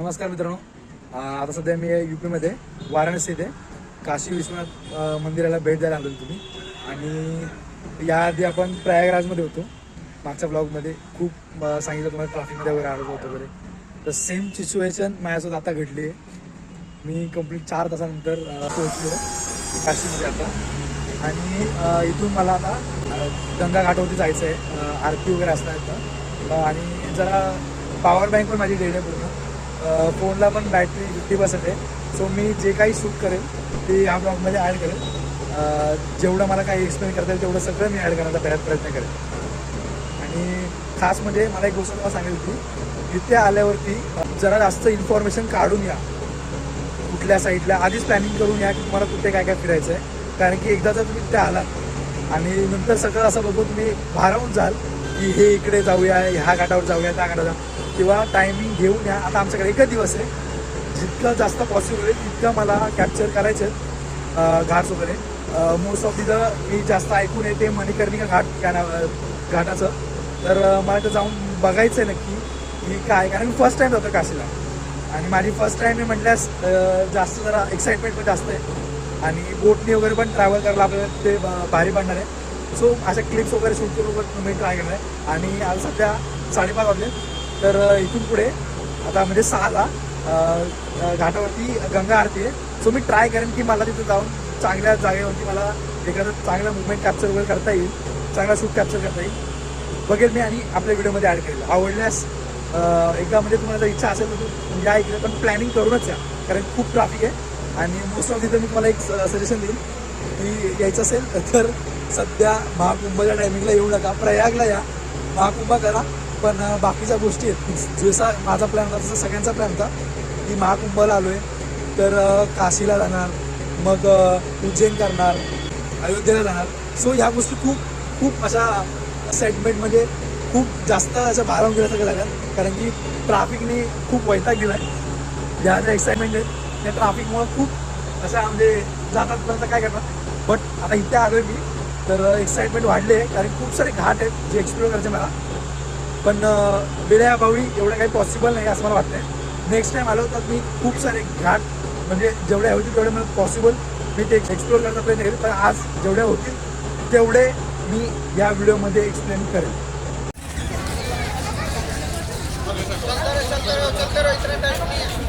नमस्कार मित्रांनो. आता सध्या मी यूपीमध्ये वाराणसी येथे काशी विश्वनाथ मंदिराला भेट द्यायला आलो तुम्ही. आणि याआधी आपण प्रयागराजमध्ये होतो. मागच्या ब्लॉगमध्ये खूप सांगितलं तुम्हाला ट्रॅफिकमध्ये वगैरे आलो होतो वगैरे. तर सेम सिच्युएशन माझ्यासोबत आता घडली आहे. मी कंप्लीट चार तासानंतर पोहोचलो काशीमध्ये आता. आणि इथून मला आता गंगा घाटावरती जायचं आहे आरती वगैरे असणार आणि जरा पॉवर बँक पण माझी डेड आहे पूर्ण. फोनला पण बॅटरी फिफ्टी पर्सेंट आहे सो मी जे काही शूट करेल ते ह्या ब्लॉगमध्ये ॲड करेल. जेवढं मला काही एक्सप्लेन करता येईल तेवढं सगळं मी ॲड करण्याचा प्रयत्न प्रयत्न करेल. आणि खास म्हणजे मला एक गोष्ट तुम्हाला सांगेल की इथे आल्यावरती जरा जास्त इन्फॉर्मेशन काढून या. कुठल्या साईडला आधीच प्लॅनिंग करून या की तुम्हाला कुठे काय काय फिरायचं आहे कारण की एकदा जर तुम्ही तिथे आलात आणि नंतर सगळं असं बघून तुम्ही भारावून जाल की हे इकडे जाऊया ह्या घाटावर जाऊया त्या घाटावर जाऊ किंवा टायमिंग घेऊन या. आता आमच्याकडे एकच दिवस आहे. जितकं जास्त पॉसिबल आहे तितकं मला कॅप्चर करायचे घाट्स वगैरे. मोस्ट ऑफ तिथं मी जास्त ऐकून येते मणिकर्णिका घाट त्या घाटाचं. तर मला तर जाऊन बघायचं आहे नक्की की काय कारण मी फर्स्ट टाइम जातो काशीला. आणि माझी फर्स्ट टाइम मी म्हटल्यास जास्त जरा एक्साइटमेंट पण जास्त आहे. आणि बोटनी वगैरे पण ट्रॅव्हल करायला आपल्याला ते ब- भारी पडणार आहे. सो अशा क्लिप्स वगैरे शूट करून मी ट्राय करणार आहे. आणि आज सध्या साडेपाच वाजले. तर इथून पुढे आता म्हणजे सहाला घाटावरती गंगा आरती आहे. सो मी ट्राय करेन की मला तिथे जाऊन चांगल्या जागेवरती मला एखादं चांगलं मुवमेंट कॅप्चर वगैरे करता येईल. चांगला शूट कॅप्चर करता येईल. बघेल मी आणि आपल्या व्हिडिओमध्ये ॲड करेल. आवडल्यास एकदा म्हणजे तुम्हाला जर इच्छा असेल तर तुम्ही म्हणजे या इकडे पण प्लॅनिंग करूनच या. कारण खूप ट्रॅफिक आहे. आणि मोस्ट ऑफ तिथं मी तुम्हाला एक सजेशन देईन. की यायचं असेल तर सध्या महाकुंभच्या टायमिंगला येऊ नका. प्रयागला या. महाकुंभ करा. पण बाकीच्या गोष्टी आहेत. जसा माझा प्लॅन होता तसा सगळ्यांचा प्लॅन होता. की महाकुंभला आलो आहे तर काशीला जाणार मग उज्जैन करणार अयोध्येला जाणार. सो ह्या गोष्टी खूप खूप अशा सेगमेंटमध्ये खूप जास्त अशा भारावून गेल्यासारख्या झाल्या कारण की ट्रॅफिकने खूप वैताग गेला आहे ज्या ज्या एक्साइटमेंट आहेत त्या ट्रॅफिकमुळे खूप अशा म्हणजे जातात पर्यंत काय करणार? बट आता इथे आलोय मी. तर एक्साइटमेंट वाढली आहे. कारण खूप सारे घाट आहेत जे एक्सप्लोर करायचे मला. पण बेड्या बावळी एवढं काही पॉसिबल नाही असं मला वाटतंय नेक्स्ट टाइम आलो तर मी खूप सारे घाट म्हणजे जेवढे होतील तेवढे मला पॉसिबल मी ते एक्सप्लोर करण्याचा प्रयत्न करेन पण आज जेवढे होतील तेवढे मी या व्हिडिओमध्ये एक्सप्लेन करेन सवारी हम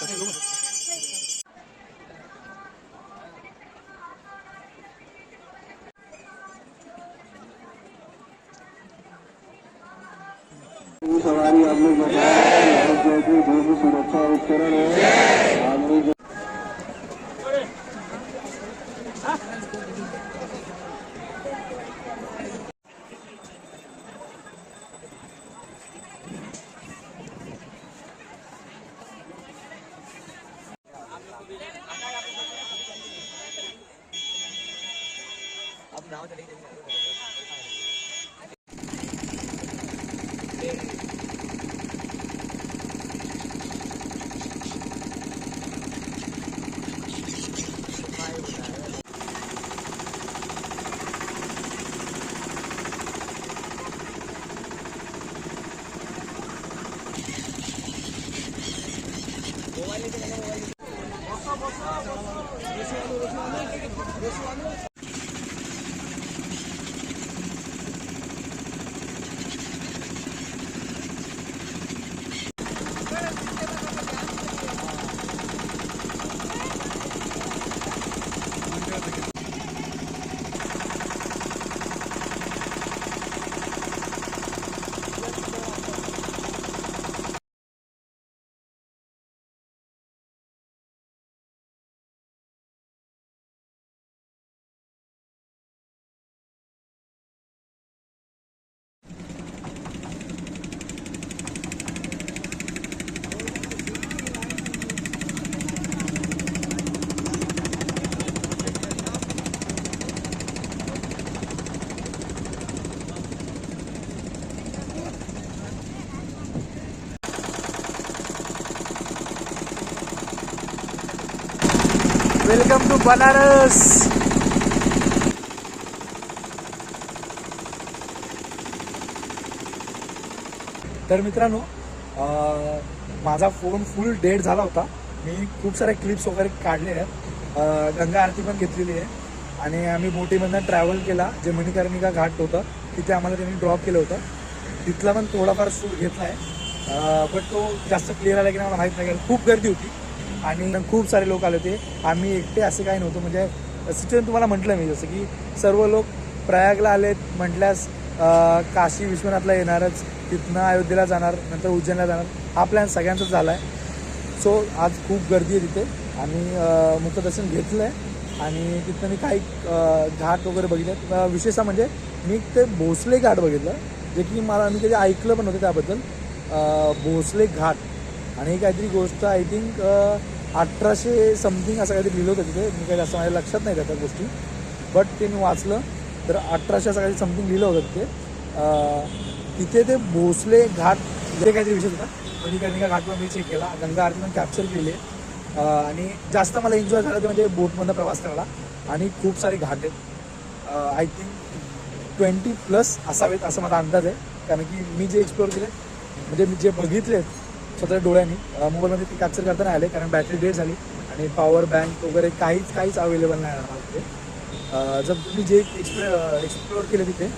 Gracias. सवारी आप लोग बताया सुरक्षा उपकरण है आप लोग अब नाव चलेगी। বসো বসো বসো वेलकम टू बनारस तर मित्रांनो माझा फोन फुल डेड झाला होता. मी खूप साऱ्या क्लिप्स वगैरे काढले आहेत. गंगा आरती पण घेतलेली आहे. आणि आम्ही बोटीमधनं ट्रॅव्हल केला जे मणिकर्णिका घाट होतं तिथे आम्हाला त्यांनी ड्रॉप केलं होतं. तिथला पण थोडाफार सूट घेतला आहे. बट तो जास्त क्लिअर आला की नाही मला माहीत नाही खूप गर्दी होती. आणि खूप सारे लोक आले होते. आम्ही एकटे असे काही नव्हतं. म्हणजे सिच्युएशन तुम्हाला म्हटलं मी जसं की सर्व लोक प्रयागला आलेत म्हटल्यास काशी विश्वनाथला येणारच तिथनं अयोध्येला जाणार नंतर उज्जैनला जाणार. हा प्लॅन सगळ्यांचाच झाला आहे सो आज खूप गर्दी आहे तिथे. आणि मुखदर्शन घेतलं आहे आणि तिथनं मी काही घाट वगैरे बघितले. विशेषतः म्हणजे मी ते भोसले घाट बघितलं. जे की मला मी कधी ऐकलं पण नव्हतं त्याबद्दल. भोसले घाट. आणि ही काहीतरी गोष्ट आय थिंक अठराशे समथिंग असं काहीतरी लिहिलं होतं तिथे. मी काही जास्त माझ्या लक्षात नाही त्या गोष्टी. बट ते मी वाचलं. तर अठराशे असं काहीतरी समथिंग लिहिलं होतं तिथे. तिथे ते भोसले घाट जे काहीतरी विषय होता. मणिकर्णिका का घाटवर मी चेक केला. गंगा आरती पण कॅप्चर केली. आणि जास्त मला एन्जॉय झालं ते म्हणजे बोटमधनं प्रवास करायला. आणि खूप सारे घाट आहेत. आय थिंक ट्वेंटी प्लस असावेत असा माझा अंदाज आहे. कारण की मी जे एक्सप्लोअर केले म्हणजे मी जे बघितले स्वतःच्या डोळ्यांनी. मोबाईलमध्ये ते कॅप्चर करता नाही आले कारण बॅटरी डेड झाली आणि पॉवर बँक वगैरे काहीच काहीच अवेलेबल नाही राहणार तिथे. जर तुम्ही जे एक्सप्लोर एक्सप्लोअर केले तिथे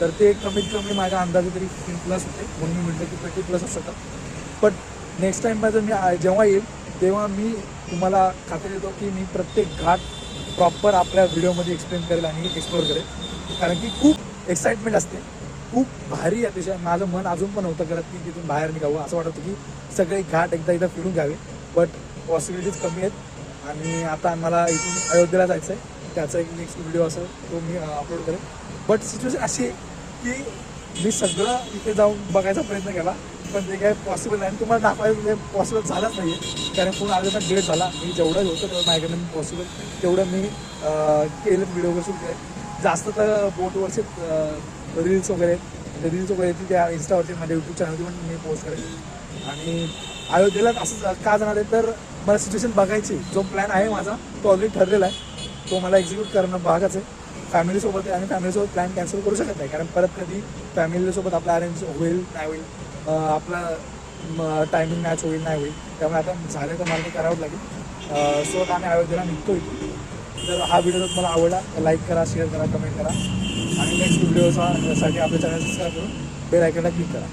तर ते कमीत कमी माझ्या अंदाजे तरी फिफ्टीन प्लस होते. म्हणून मी म्हटलं की ट्वेंटी प्लस असतं. बट नेक्स्ट टाईम माझं मी जेव्हा येईल तेव्हा मी तुम्हाला खात्री देतो की मी प्रत्येक घाट प्रॉपर आपल्या व्हिडिओमध्ये एक्सप्लेन करेल आणि एक्सप्लोअर करेल. कारण की खूप एक्साइटमेंट असते. खूप भारी अतिशय माझं मन अजून पण होतं करत की तिथून बाहेर निघावं. असं वाटत होतं की सगळे घाट एकदा एकदा फिरून घ्यावे. बट पॉसिबिलिटीज कमी आहेत. आणि आता मला इथून अयोध्येला जायचं आहे त्याचा एक नेक्स्ट व्हिडिओ असेल तो मी अपलोड करेन. बट सिच्युएशन अशी आहे की मी सगळं इथे जाऊन बघायचा प्रयत्न केला. पण ते काय पॉसिबल नाही. आणि तुम्हाला दाखवायचं म्हणजे पॉसिबल झालंच नाही आहे कारण पूर्ण अर्धा डेट झाला. मी जेवढं होतं तेवढं माझ्याकडनं पॉसिबल तेवढं मी केलं व्हिडिओ शूट जास्त तर बोटवरचे रील्स वगैरे रील्स वगैरे येतील त्या इन्स्टावरती माझ्या यूट्यूब चॅनलवरती पण मी पोस्ट करेन. आणि अयोध्येला असं का जाणार आहे? तर मला सिच्युएशन बघायची जो प्लॅन आहे माझा तो ऑलरेडी ठरलेला आहे. तो मला एक्झिक्यूट करणं भागच आहे. फॅमिलीसोबत आहे आणि फॅमिलीसोबत प्लॅन कॅन्सल करू शकत नाही. कारण परत कधी फॅमिलीसोबत आपला अरेंज होईल नाही होईल आपला टायमिंग मॅच होईल नाही होईल. त्यामुळे आता झालं तर मला ते करावंच लागेल. सो आता आम्ही अयोध्येला निघतो इथून तर हा व्हिडिओ जर तुम्हाला आवडला लाईक करा शेअर करा कमेंट करा. आणि नेक्स्ट व्हिडिओसाठी आपल्या चॅनल सबस्क्राईब करून बेल आयकनला क्लिक करा.